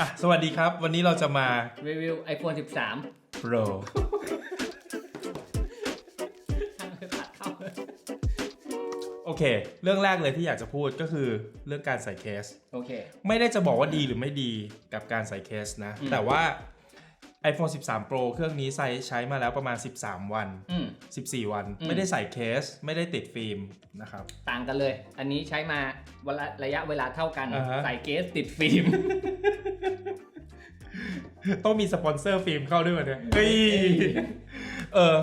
อะสวัสดีครับ วันนี้เราจะมา รีวิว iPhone 13 Pro ตัดเข้าเลยโอเค เรื่องแรกเลยที่อยากจะพูดก็คือเรื่องการใส่เคส โอเค ไม่ได้จะบอกว่าดีหรือไม่ดีกับการใส่เคสนะ อืม แต่ว่า iPhone 13 Pro เครื่องนี้ใช้ใช้มาแล้วประมาณ 13 วัน อืม 14 วัน อืม ไม่ได้ใส่เคส ไม่ได้ติดฟิล์มนะครับ ต่างกันเลย อันนี้ใช้มาวันละระยะเวลาเท่ากัน อ่าฮะ ใส่เคสติดฟิล์ม ต้องมีสปอนเซอร์ฟิล์มเข้าด้วยวะเนี่ยเฮ้ยเออ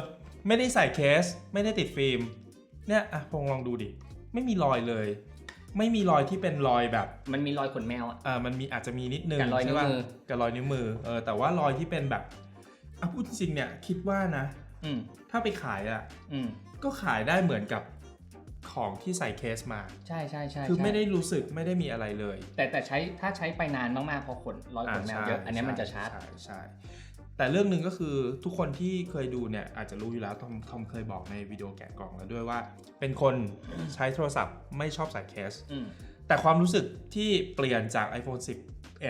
ไม่ได้ใส่เคส ไม่ได้ติดฟิล์ม เนี่ยอะพงลองดูดิ ไม่มีรอยเลย ไม่มีรอยที่เป็นรอยแบบ มันมีรอยขนแมวอะ อ่า มันมีอาจจะมีนิดนึงกับรอยนิ้วใช่ปะมือกับรอยนิ้วมือ เออ แต่ว่ารอยที่เป็นแบบ อะพูดจริงๆเนี่ย คิดว่านะ อืมถ้าไปขายอะ อืมก็ขายได้เหมือนกับ ของที่ใส่เคสมาใช่ใช่ใช่คือใช่ไม่ได้รู้สึกไม่ได้มีอะไรเลย แต่แต่ใช้ถ้าใช้ไปนานมากๆพอขนรอยขนแมวเยอะอันเนี้ยมันจะชัดใช่ใช่แต่เรื่องหนึ่งก็คือทุกคนที่เคยดูเนี่ยอาจจะรู้อยู่แล้วทอมทอมเคยบอกในวิดีโอแกะกล่องแล้วด้วยว่า เป็นคนใช้โทรศัพท์ไม่ชอบใส่เคสอืมแต่ความรู้สึกที่เปลี่ยนจาก iPhone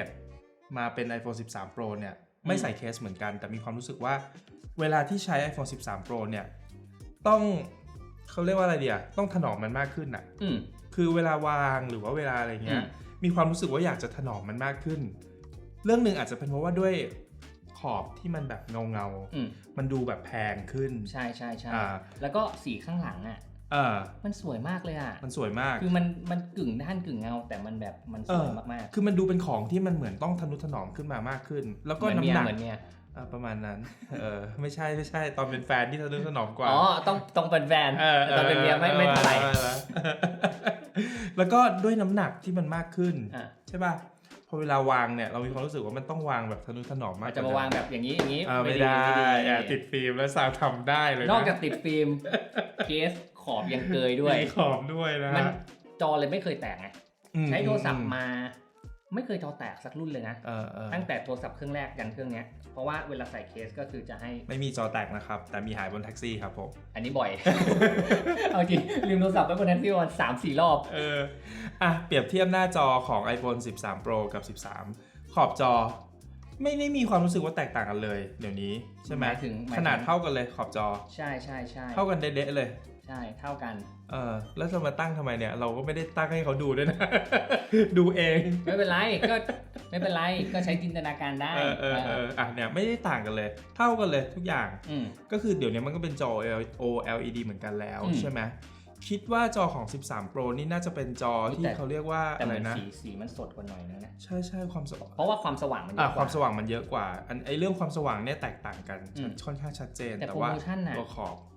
11 มาเป็น iPhone 13 Pro เนี่ยไม่ใส่เคสเหมือนกัน แต่มีความรู้สึกว่าเวลาที่ใช้ iPhone 13 Pro เนี่ยต้อง เขาเรียกว่าอะไรเดียต้องถนอมมันมากขึ้นอะ อืม คือเวลาวางหรือว่าเวลาอะไรเงี้ย อืมมีความรู้สึกว่าอยากจะถนอมมันมากขึ้น เรื่องหนึ่งอาจจะเป็นเพราะว่าด้วยขอบที่มันแบบเงาเงาๆอืมมันดูแบบแพงขึ้น ใช่ใช่ใช่อ่า แล้วก็สีข้างหลังอะ เออมันสวยมากเลยอะ มันสวยมาก คือมันมันกึ่งด้านกึ่งเงา แต่มันแบบมันสวยเออ มากคือมันดูเป็นของที่มันเหมือนต้องทนุถนอมขึ้นมามากขึ้น แล้วๆก็เหมือนเมีน้ำยหนักเหมือนเมียอะ ประมาณนั้น เออไม่ใช่ไม่ใช่ตอนเป็นแฟนที่ทนุถนอมกว่า อ๋อ ต้องต้องเป็นแฟนเออแต่ตอนเป็นเมียไม่ไม่เท่าไหร่ออแล้วก็ด้วยน้ำหนักที่มันมากขึ้นอะใช่ป่ะพอเวลาวางเนี่ยเรามีความรู้สึกว่ามันต้องวางแบบทนุถนอมมากอาจจะมาวางแบบอย่างนี้อย่างนี้อ่าไม่ได้ไม่อะติดฟิล์มแล้วสาวทำได้เลยะนอกจากติดฟิล์มเคสขอบยังเกยด้วยมีขอบด้วยนะมันฮะจอเลยไม่เคยแตกไงอืมใช้โทรศัพท์อืมา ไม่เคยจอแตกสักรุ่นเลยนะเออเออตั้งแต่โทรศัพท์เครื่องแรกยันเครื่องเนี้ยเพราะว่าเวลาใส่เคสก็คือจะให้ไม่มีจอแตกนะครับ แต่มีหายบนแท็กซี่ครับผมอันนี้บ่อย เอาจริงลืมโทรศัพท์ไว้บนนั้นพี่วันสามสี่รอบเอออะเปรียบเทียบหน้าจอของ iPhone 13 Pro กับ 13 ขอบจอ ไม่ได้มีความรู้สึกว่าแตกต่างกันเลย เดี๋ยวนี้ใช่ไหมหมายถึงหมายถึงขนาดเท่ากันเลยขอบจอ ใช่ใช่ใช่เท่ากันเด๊ะๆเลย ใช่เท่ากัน เออแล้วจะมาตั้งทำไมเนี่ย เราก็ไม่ได้ตั้งให้เขาดูด้วยนะ ดูเอง ไม่เป็นไรก็ไม่เป็นไรก็ใช้จินตนาการได้เออเออเอออะเนี่ยไม่ได้ต่างกันเลย เท่ากันเลยทุกอย่างอืมก็คือเดี๋ยวนี้มันก็เป็นจอ OLED เหมือนกันแล้วอืมใช่ไหมคิดว่าจอของ 13 Pro นี่น่าจะเป็นจอที่แต่เขาเรียกว่าแต่อะเหไรมือนนะสีสีมันสดกว่าหน่อยนึงนะใช่ใช่ความสว่างเพราะว่าความสว่างมันเยอะอะกความสว่างมันเยอะกว่าอันไอเรื่องความสว่างเนี่ยแตกต่างกันอืมค่อนข้างชัดเจนแต่แต่โปรว่าโมชั่นน่ะตัวขอบ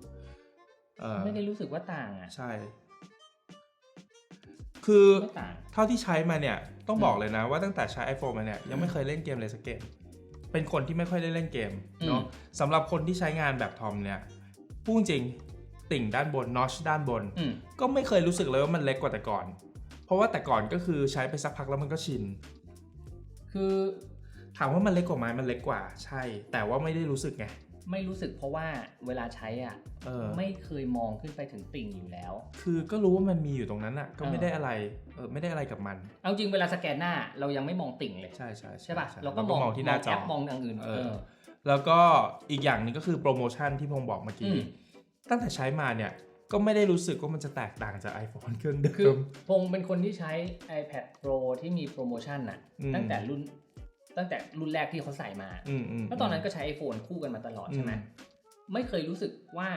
เออ ไม่ได้รู้สึกว่าต่างอะใช่ คือไม่ต่างเท่าที่ใช้มาเนี่ย ต้องอืมบอกเลยนะว่าตั้งแต่ใช้ iPhone มาเนี่ยยังไม่เคยเล่นเกมเลยสักเกม เป็นคนที่ไม่ค่อยได้เล่นเกมเนาะสำหรับคนที่ใช้งานแบบทอมเนี่ยพูดจริงติ่งด้านบนนอชด้านบนอืมก็ไม่เคยรู้สึกเลยว่ามันเล็กกว่าแต่ก่อน เพราะว่าแต่ก่อนก็คือใช้ไปสักพักแล้วมันก็ชิน คือถามว่ามันเล็กกว่าไหมมันเล็กกว่า ใช่ แต่ว่าไม่ได้รู้สึกไง ไม่รู้สึกเพราะว่าเวลาใช้อะเออ ไม่เคยมองขึ้นไปถึงติ่งอยู่แล้ว คือก็รู้ว่ามันมีอยู่ตรงนั้นอะ ก็ไม่เออได้อะไรเออไม่ได้อะไรกับมัน เอาจริงเวลาสแกนหน้าเรายังไม่มองติ่งเลย ใช่ใช่ใช่ป่ะใช่เราก็มองที่หน้าจแออปมองอย่างอื่นเอเอออ แล้วก็อีกอย่างหนึงก็คือโปรโมชั่นที่พงบอกเมื่ออืกี้มตั้งแต่ใช้มาเนี่ยก็ไม่ได้รู้สึกว่ามันจะแตกต่างจาก iPhone เครื่องเดิคือมพงเป็นคนที่ใช้ iPad Pro ที่มีโปรโมชั่นน่ะอืมตั้งแต่รุ่น ตั้งแต่รุ่นแรกที่เขาใส่มาอืมอืมแล้วตอนนั้นก็ใช้ iPhone คู่กันมาตลอดใช่ไหมอืมไม่เคยรู้สึกว่า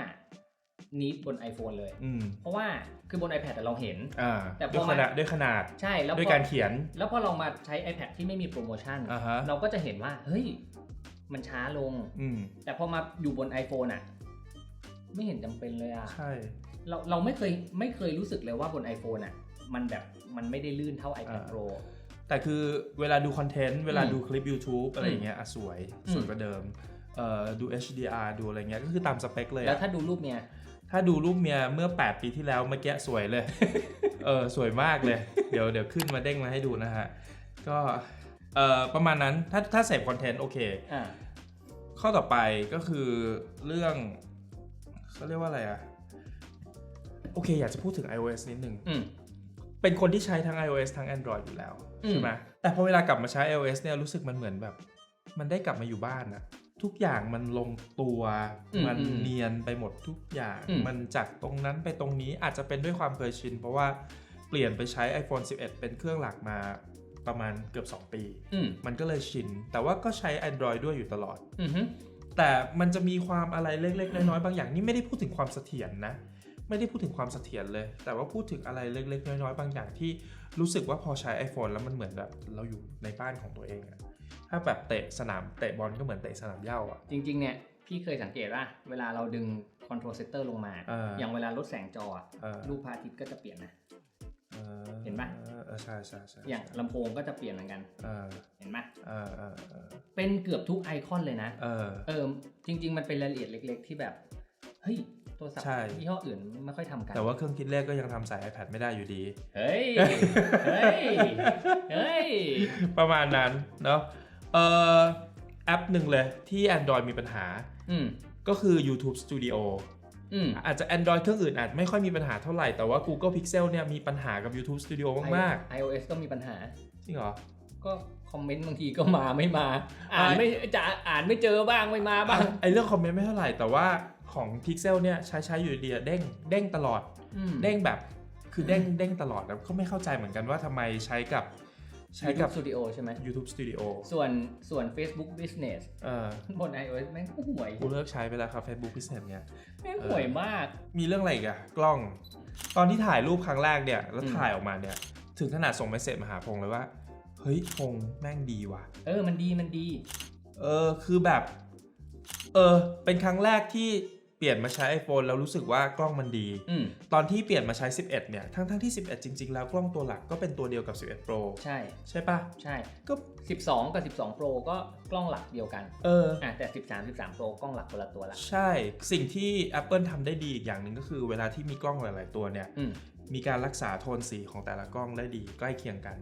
นิดบน iPhone เลยอืมเพราะว่าคือบน iPad แต่เราเห็นอ่าแต่พด้อวยมาขนาดด้วยขนาด ใช่แล้วพอด้วยการเขียน แล้วพอเรามาใช้ iPad ที่ไม่มีโปรโมชั่นอ่าฮะเราก็จะเห็นว่า เฮ้ย มันช้าลงอืมแต่พอมาอยู่บน iPhone อะ ไม่เห็นจำเป็นเลยอะ ใช่ เราเราไม่เคยไม่เคยรู้สึกเลยว่าบน iPhone อะ มันแบบมันไม่ได้ลื่นเท่า iPad อ่า Pro แต่คือเวลาดูคอนเทนต์เวลาอืมดูคลิป YouTube อะไรอย่างเงี้ยอะสวยอืมสวยกว่าเดิมเอ่อดู HDR ดูอะไรเงี้ยก็คือตามสเปคเลยแล้วอะถ้าดูรูปเนี่ยถ้าดูรูปเมียเมื่อ 8 ปีที่แล้วเมื่อกี้สวยเลย เออสวยมากเลย เดี๋ยวเดี๋ยวขึ้นมาเด้งมาให้ดูนะฮะ ก็เอ่อประมาณนั้นถ้าถ้าเสพคอนเทนต์โอเค อ่าข้อต่อไปก็คือเรื่องเขาเรียกว่าอะไรอะโอเค อยากจะพูดถึง iOS นิดนึง อืม เป็นคนที่ใช้ทั้ง iOS ทั้ง Android อยู่แล้วอืมใช่ไหมแต่พอเวลากลับมาใช้ iOS เนี่ยรู้สึกมันเหมือนแบบ มันได้กลับมาอยู่บ้านอะทุกอย่างมันลงตัวอืมมันอืมเนียนไปหมดทุกอย่างอืมมันจากตรงนั้นไปตรงนี้อาจจะเป็นด้วยความเคยชิน เพราะว่าเปลี่ยนไปใช้ iPhone 11 เป็นเครื่องหลักมาประมาณเกือบ 2 ปีอืมมันก็เลยชิน แต่ว่าก็ใช้ Android ด้วยอยู่ตลอดอือฮึแต่มันจะมีความอะไรเล็กๆ น้อยๆ บางอย่างนี่ไม่ได้พูดถึงความเสถียรนะ ไม่ได้พูดถึงความเสถียรเลย แต่ว่าพูดถึงอะไรเล็กๆน้อยๆบางอย่างที่รู้สึกว่าพอใช้ iPhone แล้วมันเหมือนแบบเราอยู่ในบ้านของตัวเองอะถ้าแบบเตะสนามเตะบอลก็เหมือนเตะสนามเหย้าอะ จริงๆ เนี่ย พี่เคยสังเกตว่าเวลาเราดึง control center ลงมา เออออย่างเวลาลดแสงจออะเออ รูปพระอาทิตย์ก็จะเปลี่ยนนะ ออเห็นปะเออเออใช่ใช่ใช่อย่างลำโพงก็จะเปลี่ยนเหมือนกัน เออเห็นไหมเออเออเออเป็นเกือบทุกไอคอนเลยนะ เออ เออจริง ๆ มันเป็นรายละเอียดเล็ก ๆ ที่แบบ เฮ้ยโท รศัพท์ใช่ยี่ห้ออื่นไม่ค่อยทำกัน แต่ว่าเครื่องคิดเลขก็ยังทำสาย iPad ไม่ได้อยู่ดี เฮ้ย เฮ้ย เฮ้ย ประมาณนั้นเนาะเอ่อแอปหนึ่งเลยที่ Android มีปัญหาอืมก็คือ YouTube Studio อืมอาจจะ Android เครื่องอื่นอาจไม่ค่อยมีปัญหาเท่าไหร่แต่ว่า Google Pixel เนี่ยมีปัญหากับ YouTube Studio มาก iOS ก็มีปัญหาๆจริงเหรอ ก็คอมเมนต์บางทีก็มาไม่มา อ่านอ่าไม่จะอ่านไม่เจอบ้างไม่มาบ้างไอเรื่องคอมเมนต์ไม่เท่าไหร่แต่ว่า ของ Pixel เนี่ยใช้ใช้อยู่ดีๆอะเด้งเด้งตลอดอืมเด้งแบบคือเด้งเด้งตลอดแล้วก็ไม่เข้าใจเหมือนกันว่าทำไมใช้กับใช้กับ สตูดิโอใช่ไหม YouTube Studio ส่วนส่วน Facebook Business เออบน iOS แม่งห่วยกูเลิกใช้ไปแล้วครับ Facebook Business เนี่ยแม่งห่วยมาก มีเรื่องอะไรอีกอะกล้อง ตอนที่ถ่ายรูปครั้งแรกเนี่ย แล้วอืมถ่ายออกมาเนี่ย ถึงขนาดส่งเมสเซจมาหาพงษ์เลยว่า เฮ้ยพงษ์แม่งดีว่ะ เออมันดีมันดี เออคือแบบ เออเป็นครั้งแรกที่เป ลี่ยนมาใช้ iPhone แล้วรู้สึกว่ากล้องมันดี อืมตอนที่เปลี่ยนมาใช้ 11 เนี่ย ทั้งทั้งที่ 11 จริง ๆ แล้วกล้องตัวหลักก็เป็นตัวเดียวกับ 11 Pro ใช่ใช่ปะใช่ ก็ 12 กับ 12 Pro ก็กล้องหลักเดียวกันเออ อะแต่ 13 13 Pro กล้องหลักคนละตัวละใช่ สิ่งที่ Apple ทำได้ดีอีกอย่างหนึ่งก็คือเวลาที่มีกล้องหลาย ๆ ตัวเนี่ย อืมมีการรักษาโทนสีของแต่ละกล้องได้ดีใกล้เคียงกัน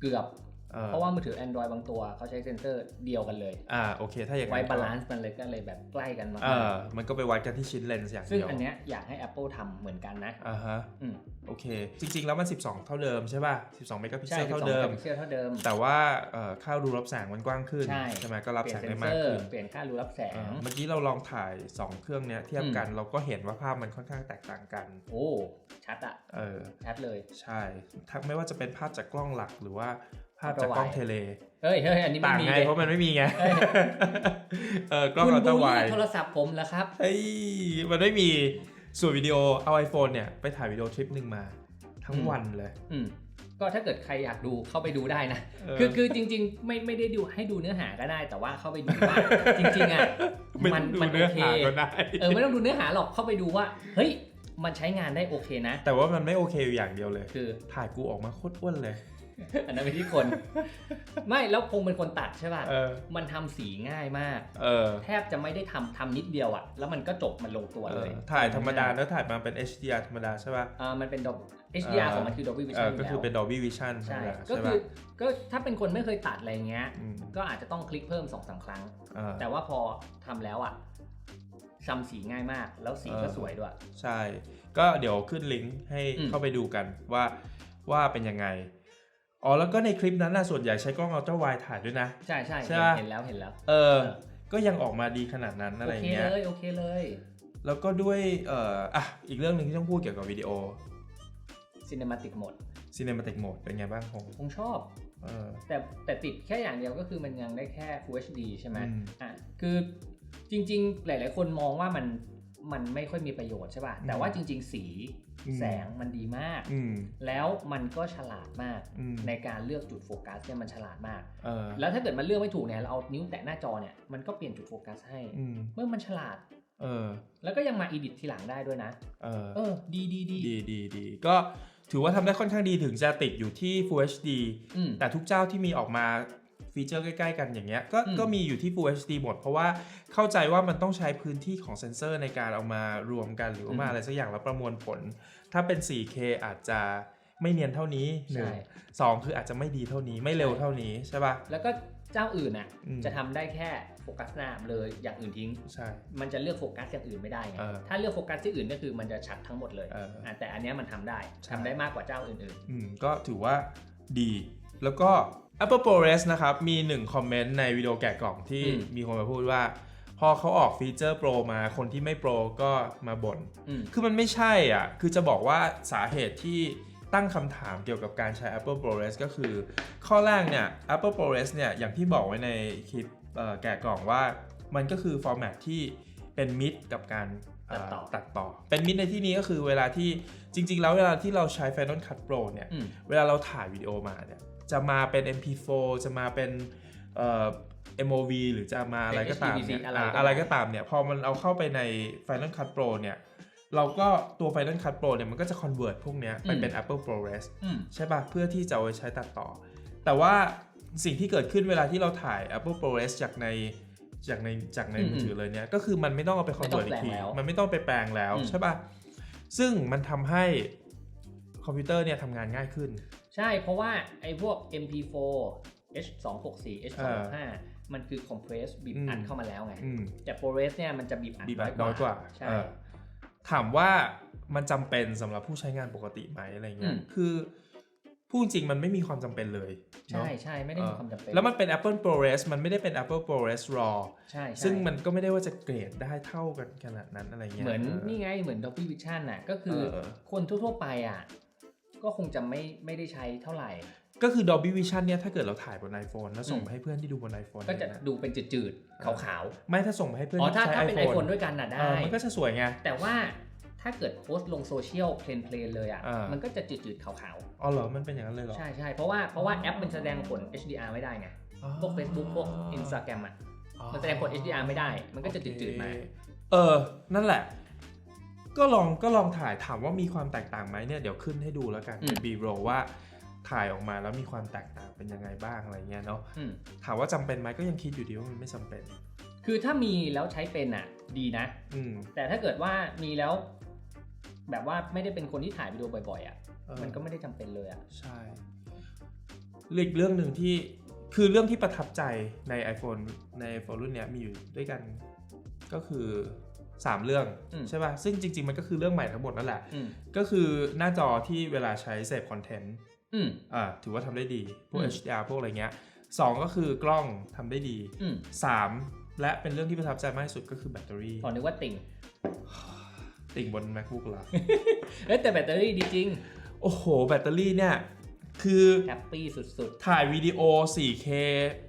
เกือบออ เพราะว่ามือถือ Android บางตัวเขาใช้เซนเซอร์เดียวกันเลย อ่าโอเค ถ้าอย่างไว้นั้นก็บาลานซ์มันเลยก็เลยแบบใกล้กันมากเออมันก็ไปวัดกันที่ชิ้นเลนส์อย่างซึ่งเดียวอันเนี้ยอยากให้ Apple ทำเหมือนกันนะ อ่าฮะอืมโอเค จริง ๆ แล้วมัน 12 เท่าเดิมใช่ป่ะ 12 เมกะพิกใช่เซลเท่าเดิมพิกเซลเท่าเดิม แต่ว่าเอ่อค่ารูรับแสงมันกว้างขึ้น ใช่ไหมก็รับเปลี่แสยนงเซนได้เซมากอร์ขึ้น เปลี่ยนค่ารูรับแสเองอเมื่อกี้เราลองถ่าย 2 เครื่องเนี้ยเทียบกันเราก็เห็นว่าภาพมันค่อนข้างแตกต่างกัน โอ้ชัดอะเออชัดเลย ใช่ทั้งไม่ว่าจะเป็นภาพจากกล้องหลักหรือว่า ภาพ Ultra จากกล้อง wide เทเลเฮ้ยเฮ้ยอันนี้ไม่ต่างมีไงเลยเพราะมันไม่มีไงเอ้ยเออกล้องคุณอัลตบูร้าลไวลี่โทรศัพท์ผมแล้วครับเฮ้ยมันไม่มีส่วนวิดีโอเอา iPhone เนี่ยไปถ่ายวิดีโอทริปหนึ่งมา ทั้งอืมวันเลยอืมก็ถ้าเกิดใครอยากดูเข้าไปดูได้นะเออคือคือจริง ๆ ไม่ไม่ได้ดูให้ดูเนื้อหาก็ได้ แต่ว่าเข้าไปดูว่าจริงๆอะไม่มัต้องดูมัเนื้อโอเคหาก็ได้เออไม่ต้องดูเนื้อหาหรอกเข้าไปดูว่า เฮ้ยมันใช้งานได้โอเคนะ แต่ว่ามันไม่โอเคอยู่อย่างเดียวเลย คือถ่ายกูออกมาโคตรอ้วนเลย อันนั้นเป็นที่คน ไม่แล้วคงเป็นคนตัดใช่ป่ะเออ มันทำสีง่ายมาก เออแทบจะไม่ได้ทำทำนิดเดียวอะแล้วมันก็จบมันลงตัวเอเลอย ถ่ายธรรมดาแล้วถ่ายมาเป็น HDR ธรรมดาใช่ป่ะ อ่ามันเป็น HDR เออ ของมันคือ Dolby เอ Vision ออยู่ก็แล้คือวเป็น Dolby Vision ธรรใช่มดาก็ใช่คืป่ะอก็ถ้าเป็นคนไม่เคยตัดอะไรเงี้ย มก็อาจจะต้องคลิกเพิ่มสองสามครั้ง เออ แต่ว่าพอทำแล้วอะซ้ำสีง่ายมาก แล้วสีก็เออ สวยด้วย ใช่ ก็เดี๋ยวขึ้นลิงก์ให้อืมเข้าไปดูกันว่าว่าเป็นยังไง อ๋อแล้วก็ในคลิปนั้นนะส่วนใหญ่ใช้กล้องอัลตร้าไวถ่ายด้วยนะ ใช่ใช่ใช่ปะเห็นแล้วเห็นแล้วเออเออ ก็ยังออกมาดีขนาดนั้นอะไรโออเคย่างเงี้ยเลยโอเคเลย แล้วก็ด้วยเอ่ออะอีกเรื่องหนึ่งที่ต้องพูดเกี่ยวกับวิดีโอ Cinematic Mode Cinematic Mode เป็นไงบ้างคงคงชอบเออแต่แต่ติดแค่อย่างเดียวก็คือมันยังได้แค่ Full HD ใช่ไหมอืมอะคือจริง ๆ หลาย ๆ คนมองว่ามัน มันไม่ค่อยมีประโยชน์ใช่ป่ะ แต่ว่าจริง ๆ สีอืมแสงมันดีมากอืมแล้วมันก็ฉลาดมากอืมในการเลือกจุดโฟกัสเนี่ยมันฉลาดมากเออแล้วถ้าเกิดมันเลือกไม่ถูกเนี่ยเราเอานิ้วแตะหน้าจอเนี่ยมันก็เปลี่ยนจุดโฟกัสให้อืมเมื่อมันฉลาดเออแล้วก็ยังมาอีดิททีหลังได้ด้วยนะ เออเออดีดีดีดีดีดีก็ถือว่าทำได้ค่อนข้างดีถึงจะติดอยู่ที่ Full HD อืมแต่ทุกเจ้าที่มีออกมา ฟีเจอร์ใกล้ๆกันอย่างเงี้ยก็อืมก็มีอยู่ที่ Full HD หมด เพราะว่าเข้าใจว่ามันต้องใช้พื้นที่ของเซ็นเซอร์ในการเอามารวมกันหรือว่ามาอะไรสักอย่างแล้วประมวลผล ถ้าเป็น 4K อาจจะไม่เนียนเท่านี้หนึ่งใช่สองคืออาจจะไม่ดีเท่านี้ไม่เร็วเท่านี้ใช่ป่ะแล้วก็เจ้าอื่นน่ะอืมจะทำได้แค่โฟกัสหน้าเลยอย่างอื่นทิ้งใช่มันจะเลือกโฟกัสอย่างอื่นไม่ได้ไงเออถ้าเลือกโฟกัสที่อื่นก็คือมันจะชัดทั้งหมดเลยเอออะแต่อันเนี้ยมันทำได้ใช่ทำได้มากกว่าเจ้าอื่นอืมก็ถือว่าดีแล้วก็ Apple ProRes นะครับ มีหนึ่งคอมเมนต์ในวิดีโอแกะกล่องที่อืม มีคนมาพูดว่า พอเขาออกฟีเจอร์ Pro มาคนที่ไม่ Pro ก็มาบ่น อืม คือมันไม่ใช่อะ คือจะบอกว่าสาเหตุที่ตั้งคำถามเกี่ยวกับการใช้ Apple ProRes ก็คือ ข้อแรกเนี่ย Apple ProRes เนี่ย อย่างที่บอกไว้ในคลิปเอ่อแกะกล่องว่า มันก็คือฟอร์แมตที่เป็นมิดกับการเตัดต่อ ตัดต่อ เป็นมิดในที่นี้ก็คือเวลาที่จริง ๆ แล้วเวลาที่เราใช้ Final Cut Pro เนี่ย อืม เวลาเราถ่ายวิดีโอมาเนี่ย จะมาเป็น MP4 จะมาเป็นเอ่อ MOV หรือจะมาอะไรก็ตามเนี่ยเป็น HEVC อะไรอ่าก็ได้อะไรก็ตามเนี่ย พอมันเอาเข้าไปใน Final Cut Pro เนี่ยเราก็ตัว Final Cut Pro เนี่ยมันก็จะ convert พวกเนี้ยไปเป็น Apple ProRes อืมใช่ป่ะ เพื่อที่จะเอาไว้ใช้ตัดต่อ แต่ว่าสิ่งที่เกิดขึ้นเวลาที่เราถ่าย Apple ProRes จากในจากในจากในอืมมือถือเลยเนี่ย ก็คือมันไม่ต้องเอาไปไม่ต้อง convert อีกทีแปลงแล้วมันไม่ต้องไปแปลงแล้วอืมใช่ป่ะ ซึ่งมันทำให้ คอมพิวเตอร์เนี่ยทำงานง่ายขึ้น ใช่เพราะว่าไอ้พวก MP4 H264 H265 มันคือ compress บีบอืมอัดเข้ามาแล้วไงอืมแต่ ProRes เนี่ยมันจะบีบอัดบีบอัดน้อยกว่าใช่เออถามว่ามันจำเป็นสำหรับผู้ใช้งานปกติไหมอะไรเงี้อืยมคือพูดจริงมันไม่มีความจำเป็นเลย ใช่เนาะใช่ไม่ได้มีความจำเป็น แล้วมันเป็น Apple ProRes มันไม่ได้เป็น Apple ProRes RAW ใช่ใช่ซึ่งมันก็ไม่ได้ว่าจะเกรดได้เท่ากันขนาดนั้นอะไรเงี้ย เหมือนนี่ไงเหมือน Dolby Vision น่ะก็คือเออคนทั่วๆไปอะ ก็คงจะไม่ไม่ได้ใช้เท่าไหร่ ก็คือ Dolby Vision เนี่ยถ้าเกิดเราถ่ายบน iPhone แล้วส่งอืมไปให้เพื่อนที่ดูบน iPhone ก็จะเนดูเป็นจืดๆขาวไม่ถ้าส่งไปให้เพื่ๆอนอ๋อที่ถ้าใช้ถ้าเป็น iPhone iPhone ด้วยกันน่ะเอได้อมันก็จะสวยไงแต่ว่าถ้าเกิดโพสต์ลงโซเชียลเพลนเพลนเลยอะอ่ามัมันก็จะจืดๆขาวอ๋อเหรอมันเป็นอย่างนั้นเลยเหรๆอใช่ใช่เพราะว่าเพราะว่าแอปมันแสดงผล HDR ไม่ได้ไงอ๋อพวก Facebook พวก Instagram อะมันแสดงผล HDR ไม่ได้ มันก็จะจืดๆมาโอเคเออนั่นแหละ ก็ลองก็ลองถ่ายถามว่ามีความแตกต่างไหมเนี่ยเดี๋ยวขึ้นให้ดูแล้วกันอืมบีโรว่าถ่ายออกมาแล้วมีความแตกต่างเป็นยังไงบ้างอะไรเงี้ยเนาะอืมถามว่าจำเป็นไหมก็ยังคิดอยู่ดีว่ามันไม่จำเป็น คือถ้ามีแล้วใช้เป็นอะ ดีนะ อืมแต่ถ้าเกิดว่ามีแล้ว แบบว่าไม่ได้เป็นคนที่ถ่ายวิดีโอบ่อยๆอะเออมันก็ไม่ได้จำเป็นเลยอะใช่อีกเรื่องหนึ่งที่คือเรื่องที่ประทับใจใน iPhone ใน iPhone รุ่นเนี้ยมีอยู่ด้วยกันก็คือ 3 เรื่องอืมใช่ป่ะซึ่งจริง ๆ มันก็คือเรื่องใหม่ทั้งหมดนั่นแหละอืมก็คือหน้าจอที่เวลาใช้เสพคอนเทนต์อืมอ่าถือว่าทำได้ดี พวกอืม HDR พวกอะไรเงี้ยสองก็คือกล้องทำได้ดีอืม3และเป็นเรื่องที่ประทับใจมากที่สุดก็คือแบตเตอรี่ขอนึกว่าติ่ง ติ่งบน MacBook เหรอเอ้ยแต่แบตเตอรี่ดีจริง โอ้โห แบตเตอรี่เนี่ย คือแฮปปี้สุดถ่ายวิดีโอ 4K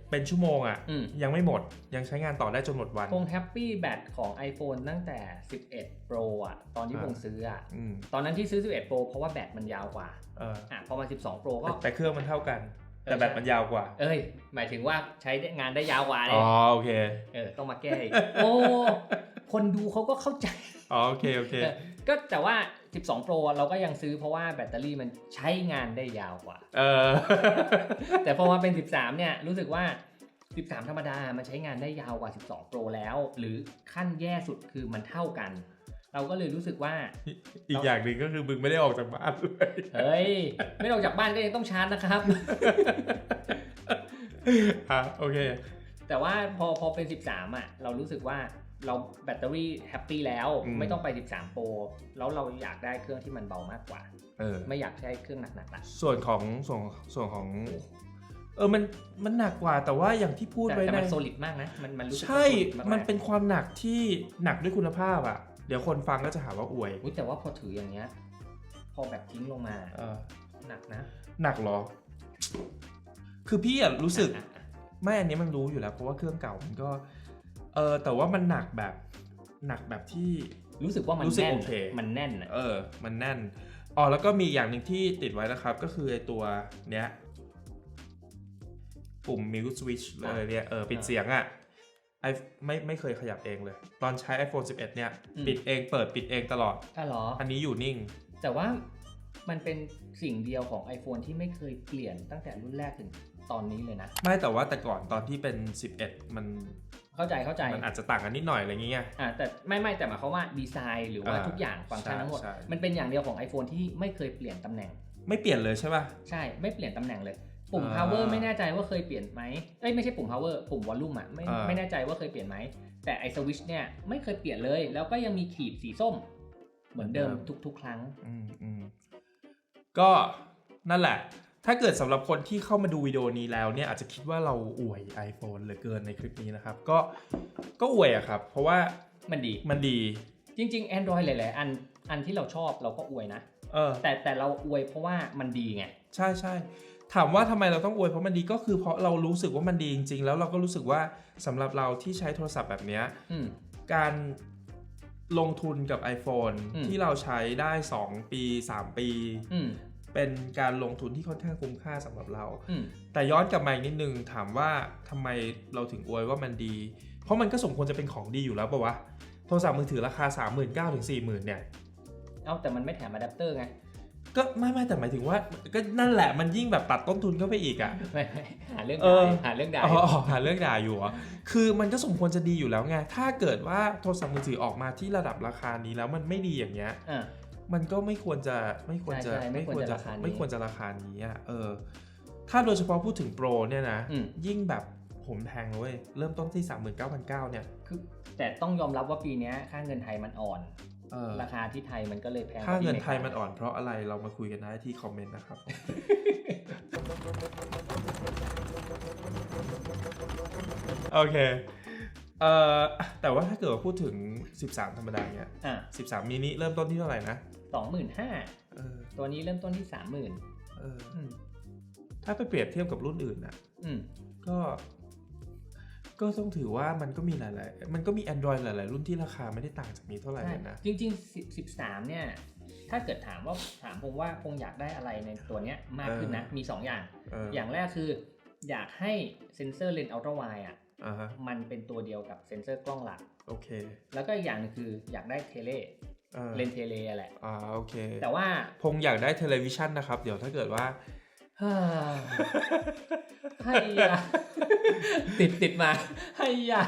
เป็นชั่วโมงอะ่ะ อืม ยังไม่หมดยังใช้งานต่อได้จนหมดวันๆคงแฮปปี้แบตของ iPhone ตั้งแต่ 11 Pro อะ ตอนที่อ่าคงซื้ออะ อืมตอนนั้นที่ซื้อ 11 Pro เพราะว่าแบตมันยาวกว่า เอออะ พอมา 12 Pro ก็ แต่แต่เครื่องมันเท่ากัน แต่เออแบตมันยาวกว่าเอ้ย หมายถึงว่าใช้ได้งานได้ยาวกว่าเลอ๋ย อโอเคเออ ต้องมาแก้อีก โอ้ คนดูเขาก็เข้าใจ อ๋อโอเคโอเค เออก็แต่ว่า 12 Pro เราก็ยังซื้อเพราะว่าแบตเตอรี่มันใช้งานได้ยาวกว่า เออ แต่พอมาเป็น 13 เนี่ย รู้สึกว่า 13 ธรรมดา มันใช้งานได้ยาวกว่า 12 Pro แล้ว หรือขั้นแย่สุดคือมันเท่ากัน เราก็เลยรู้สึกว่า อีกอย่างหนึ่งก็คือมึงไม่ได้ออกจากบ้านเลยเฮ้ย ไม่ออกจากบ้านก็ยังต้องชาร์จนะครับอะโอเค แต่ว่าพอพอเป็น 13 อะ เรารู้สึกว่า เราแบตเตอรี่แฮปปี้แล้วอืมไม่ต้องไป 13 Pro แล้วเราอยากได้เครื่องที่มันเบามากกว่าเออไม่อยากใช้เครื่องหนักๆละส่วนของส่วนส่วนของเออมันมันหนักกว่าแต่ว่าอย่างที่พูดแต่ไว้แต่ในมันโซลิดมากนะมันมันรู้สึกใช่ว่า solid ากๆมันเป็นความหนักที่หนักด้วยคุณภาพอะ เดี๋ยวคนฟังก็จะหาว่าอวยอุ๊ยแต่ว่าพอถืออย่างเงี้ย พอแบบทิ้งลงมาเออหนักนะ หนักเหรอ คือพี่อะรู้สึกอะอะไม่อันนี้มันรู้อยู่แล้ว เพราะว่าเครื่องเก่ามันก็ เออแต่ว่ามันหนักแบบหนักแบบที่รู้สึกว่ามันรู้สึกแน่นโอเค มันแน่นอะเออ มันแน่นอ๋อแล้วก็มีอีกอย่างหนึ่งที่ติดไว้นะครับ ก็คือไอตัวเนี้ยปุ่ม mute switch เลยเนี่ยเออปิดเสียงอะ่ะไอไม่ไม่เคยขยับเองเลย ตอนใช้ iPhone 11 เนี่ยปิดเองเปิดปิดเองตลอด อะเหรอ อันนี้อยู่นิ่ง แต่ว่ามันเป็นสิ่งเดียวของ iPhone ที่ไม่เคยเปลี่ยนตั้งแต่รุ่นแรกถึงตอนนี้เลยนะ ไม่แต่ว่าแต่ก่อนตอนที่เป็น 11 มัน เข้าใจเข้าใจมันอาจจะต่างกันนิดหน่อยอะไรเงี้ยอ่าแต่ไม่ไม่แต่หมายความว่าดีไซน์หรือว่าอ่าทุกอย่างฟังก์ชันทั้งหมดใช่ใช่มันเป็นอย่างเดียวของ iPhone ที่ไม่เคยเปลี่ยนตำแหน่ง ไม่เปลี่ยนเลยใช่ป่ะใช่ไม่เปลี่ยนตำแหน่งเลยปุ่มอ่า power ไม่แน่ใจว่าเคยเปลี่ยนไหมเอ้ยไม่ใช่ปุ่ม power ปุ่ม volume อะไม่อ่าไม่แน่ใจว่าเคยเปลี่ยนไหมแต่ไอสวิชเนี่ยไม่เคยเปลี่ยนเลย แล้วก็ยังมีขีดสีส้ม เหมือนเดิมทุกๆ ครั้งอืมอืมก็นั่นแหละ ถ้าเกิดสำหรับคนที่เข้ามาดูวิดีโอนี้แล้วเนี่ยอาจจะคิดว่าเราอวย iPhone เหลือเกินในคลิปนี้นะครับ ก็ก็อวยอะครับ เพราะว่ามันดี มันดี จริง ๆ Android หลายๆอันอันที่เราชอบเราก็อวยนะ เออ แต่แต่เราอวยเพราะว่ามันดีไง ใช่ใช่ถามว่าทำไมเราต้องอวยเพราะมันดีก็คือเพราะเรารู้สึกว่ามันดีจริง ๆ แล้วเราก็รู้สึกว่าสำหรับเราที่ใช้โทรศัพท์แบบเนี้ย อืม การลงทุนกับ iPhone อืม ที่เราใช้ได้ 2 ปี 3 ปี อืม เป็นการลงทุนที่ค่อนข้างคุ้มค่าสำหรับเราอืมแต่ย้อนกลับมาอีกนิดนึงถามว่าทำไมเราถึงอวยว่ามันดี เพราะมันก็สมควรจะเป็นของดีอยู่แล้วป่าวะ โทรศัพท์มือถือราคา 3 9 0 0 0ถึง40,000เนี่ย เอาแต่มันไม่แถมอะแดปเตอร์ไง ก็ไม่ไม่แต่หมายถึงว่าก็นั่นแหละมันยิ่งแบบตัดต้นทุนเข้าไปอีกอะ่ะไม่ไม่หาเรื่องเอด่าอหาเรื่องด่าอ๋อหาเรื่องด่าอยู่เหรอคือมันก็สมควรจะดีอยู่แล้วไงถ้าเกิดว่าโทรศัพท์มือถือออกมาที่ระดับราคานี้แล้วมันไม่ดีอย่างเงี้ยอะ มันก็ไม่ควรจะไม่ควรจะใช่ใช่ไม่ควรจะราคานี้ไม่ควรจะราคานี้อะเออ ถ้าโดยเฉพาะพูดถึงโปรเนี่ยนะอืมยิ่งแบบผมแพงเลยเว้ยเริ่มต้นที่ 39,900เนี่ยคือแต่ต้องยอมรับว่าปีเนี้ยค่าเงินไทยมันอ่อนเออราคาที่ไทยมันก็เลยแพงค่าเงินว่ที่ไทยมันอ่อนเพราะอะไรเรามาคุยกันได้ที่คอมเมนต์นะครับโอเคเอ่อแต่ว่าถ้าเกิดว่าพูดถึง 13 ธรรมดาเนี่ยอะ13 มินิเริ่มต้นที่เท่าไหร่นะ สองหมื่นห้าเออตัวนี้เริ่มต้นที่สามหมื่นเอออืมถ้าไปเปรียบเทียบกับรุ่นอื่นน่ะ อืม ก็ ก็ต้องถือว่ามันก็มีหลาย ๆ มันก็มี Android หลาย ๆ รุ่นที่ราคาไม่ได้ต่างจากนี้เท่าไหร่ใช่เลยนะ จริงๆสิบสิบสามเนี่ย ถ้าเกิดถามว่าถามผมว่าคงอยากได้อะไรในตัวเนี้ยมากขึ้นนะ มีสองอย่างเอออย่างแรกคือ อยากให้เซนเซอร์เลนส์อัลตร้าไวอะ อ่าฮะ มันเป็นตัวเดียวกับเซนเซอร์กล้องหลัก โอเค แล้วก็อีกอย่างหนึงคืออยากได้เทเล เออเลนส์เทเลแหละอ่าโอเค แต่ว่าพงอยากได้เทเลวิชันนะครับ เดี๋ยวถ้าเกิดว่าฮ่าให้ยาติดติดมาให้ยา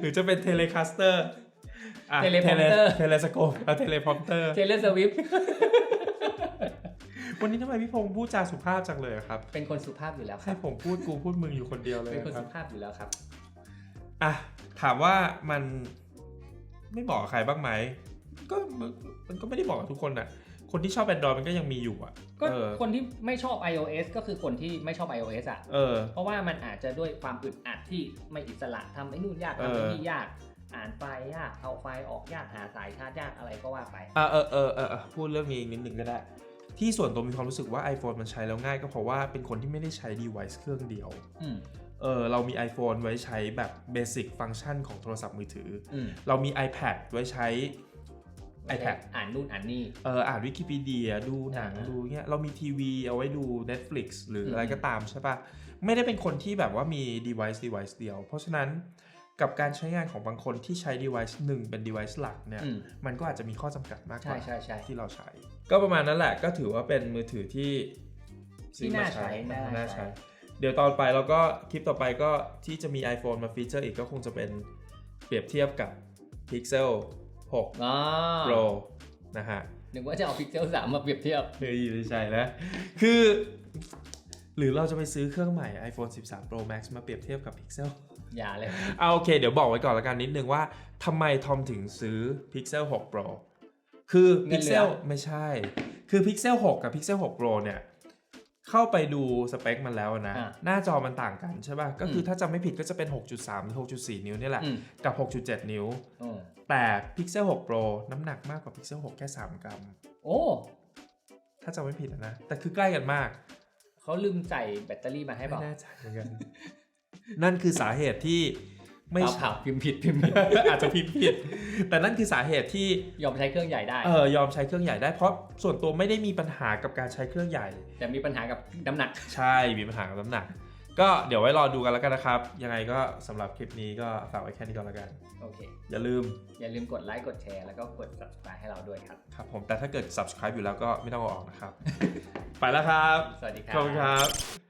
หรือจะเป็นเทเลคัสเตอร์ Teleprompter เทเลสโคปเทเลพอมเตอร์เทเลสวิฟวันนี้ทำไมพี่พงษ์พูดจาสุภาพจังเลยอะครับ เป็นคนสุภาพอยู่แล้วคให้รับผมพูดกูพูดมึงอยู่คนเดียวเลยเป็นคนครัสุบภาพอยู่แล้วครับอะถามว่ามันไม่บอกกับใครบ้างไหม ก็มันมันก็ไม่ได้บอกกับทุกคนอะคนที่ชอบ Android มันก็ยังมีอยู่อะก็เออคนที่ไม่ชอบ iOS ก็คือคนที่ไม่ชอบ iOS อะ เออ เพราะว่ามันอาจจะด้วยความอึดอัดที่ไม่อิสระทำไอ้นู่นยากเออทำไอ้นี่ยาก อ่านไฟล์ยากเอาไฟล์ออกยากหาสายชาร์จยากอะไรก็ว่าไป อะเออเออเออเออพูดเรื่องนี้นิดนึงก็ได้ ที่ส่วนตัวมีความรู้สึกว่า iPhone มันใช้แล้วง่ายก็เพราะว่าเป็นคนที่ไม่ได้ใช้ device เครื่องเดียว อืม เออเรามี iPhone ไว้ใช้แบบเบสิ c ฟังก์ชันของโทรศัพท์มือถืออืมเรามี iPad ไว้ใช้ iPad อ่านนู่นอ่านนี่เอออ่านวิกิพีเดียดูหนังอ่าดูเงี้ยเรามีทีวีเอาไว้ดู Netflix หรืออะไรอืมก็ตามใช่ปะไม่ได้เป็นคนที่แบบว่ามี device device เดียว เพราะฉะนั้นกับการใช้งานของบางคนที่ใช้ device หนึ่งเป็น device หลักเนี่ยอืมมันก็อาจจะมีข้อจำกัดมากกใช่ว่าใช่ใช่ที่เราใช้ ก็ประมาณนั้นแหละก็ถือว่าเป็นมือถือที่ที่น่าใช้น่าน่าใช้ใช้ เดี๋ยวตอนไปแล้วก็คลิปต่อไปก็ที่จะมี iPhone มาฟีเจอร์อีกก็คงจะเป็นเปรียบเทียบกับ Pixel 6อ๋อ Pro นะฮะนึกว่าจะเอาพิกเซลสามมาเปรียบเทียบเฮ้ยไม่ใช่นะ คือ หรือเราจะไปซื้อเครื่องใหม่ iPhone 13 Pro Max มาเปรียบเทียบกับ Pixel อย่าเลยเอาโอเค เดี๋ยวบอกไว้ก่อนละกันนิดนึงว่าทำไมทอมถึงซื้อ Pixel 6 Pro คือเงินเหลือ Pixel ไม่ใช่ คือ Pixel 6 กับ Pixel 6 Pro เนี่ย เข้าไปดูสเปคมันแล้วนะ อะหน้าจอมันต่างกันใช่ป่ะ ก็คืออม ถ้าจำไม่ผิดก็จะเป็น 6.3 หรือ 6.4 นิ้วเนี่ยแหละ อืมกับ 6.7 นิ้ว อืมแต่ Pixel 6 Pro น้ำหนักมากกว่า Pixel 6 แค่ 3 กรัม โอ้ถ้าจำไม่ผิดนะ แต่คือใกล้กันมาก เขาลืมใส่แบตเตอรี่มาให้เปไม่ล่าแน่ใจเหมือนกัน นั่นคือสาเหตุที่ ไม่เปล่าเปล่าพิมพ์ผิดพิมพ์ผิดอาจจะพิมพ์ผิด แต่นั่นคือสาเหตุที่ยอมใช้เครื่องใหญ่ได้เออยอมใช้เครื่องใหญ่ได้เพราะส่วนตัวไม่ได้มีปัญหากับการใช้เครื่องใหญ่ แต่มีปัญหากับน้ำหนัก ใช่มีปัญหากับน้ำหนัก ก็เดี๋ยวไว้รอดูกันแล้วกันนะครับ ยังไงก็สำหรับคลิปนี้ก็ฝากไว้แค่นี้ก่อนแล้วกันโอเค อย่าลืม อย่าลืมกดไลค์กดแชร์แล้วก็กด subscribe ให้เราด้วยครับครับผมแต่ถ้าเกิด subscribe อยู่แล้วก็ไม่ต้องเอาออกนะครับ ไปแล้วครับ สวัสดีครัขอบคุณครับ